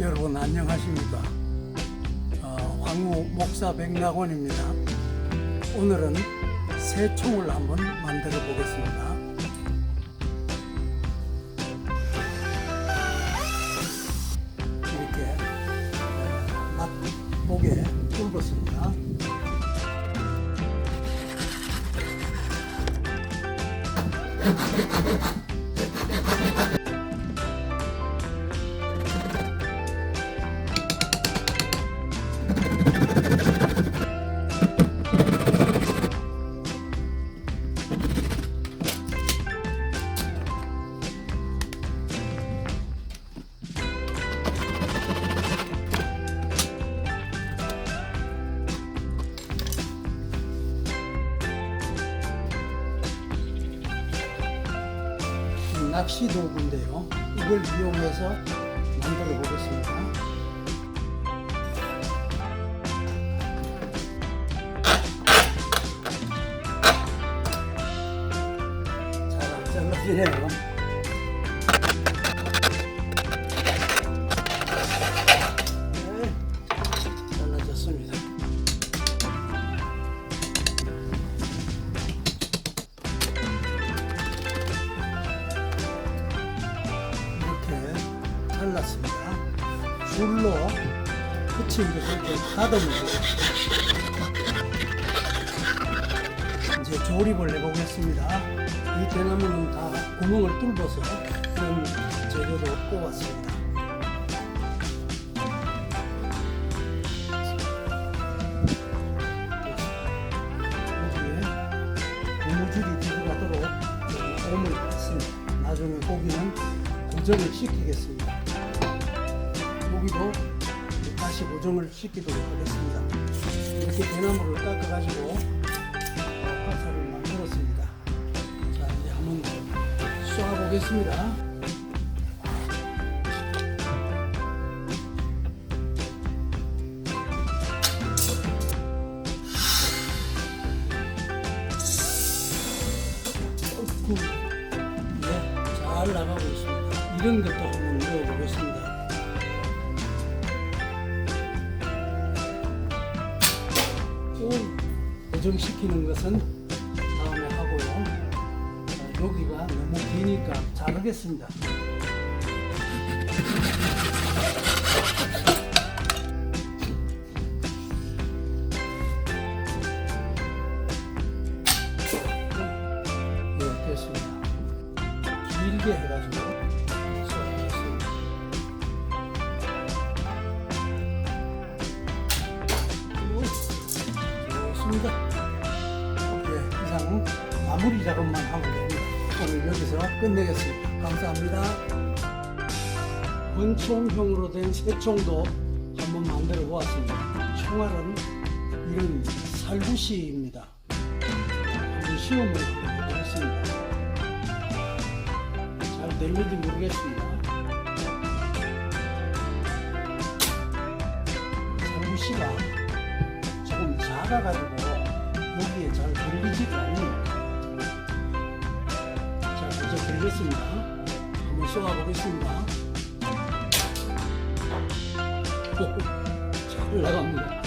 여러분 안녕하십니까? 어, 황우 목사 백낙원입니다. 오늘은 새총을 한번 만들어 보겠습니다. 이렇게 어, 맛보게 뚫었습니다. 낚시 도구인데요. 이걸 이용해서 만들어 보겠습니다. 잘 안 잘라지네요. 잘랐습니다. 줄로 붙인 것을 다듬고 이제 조립을 해보겠습니다. 이 대나무는 다 구멍을 뚫어서 그런 재료로 꼽았습니다. 고무줄이 들어가도록 옴을 뺐습니다. 나중에 고기는 고정을 시키겠습니다. 고정을 시키도록 하겠습니다. 이렇게 대나무를 깎아가지고 화살을 만들었습니다. 자, 이제 한번 쏘아보겠습니다. 어이구. 네, 잘 나가고 있습니다. 이런 것도 한번 넣어보겠습니다. 고정시키는 것은 다음에 하고요. 자, 여기가 너무 기니까 자르겠습니다. 네, 됐습니다. 길게 해가지고 좋습니다. 네, 이상 마무리 작업만 됩니다. 오늘 여기서 끝내겠습니다. 감사합니다. 권총형으로 된 새총도 한번 만들어 보았습니다. 총알은 이런 살구시입니다. 한번 시험을 해보겠습니다. 잘 될는지 모르겠습니다. 살구시가 조금 작아가지고 여기에 잘 들리지가 않네요. 자, 먼저 들겠습니다. 한번 쏘아보겠습니다. 오, 잘 나갑니다.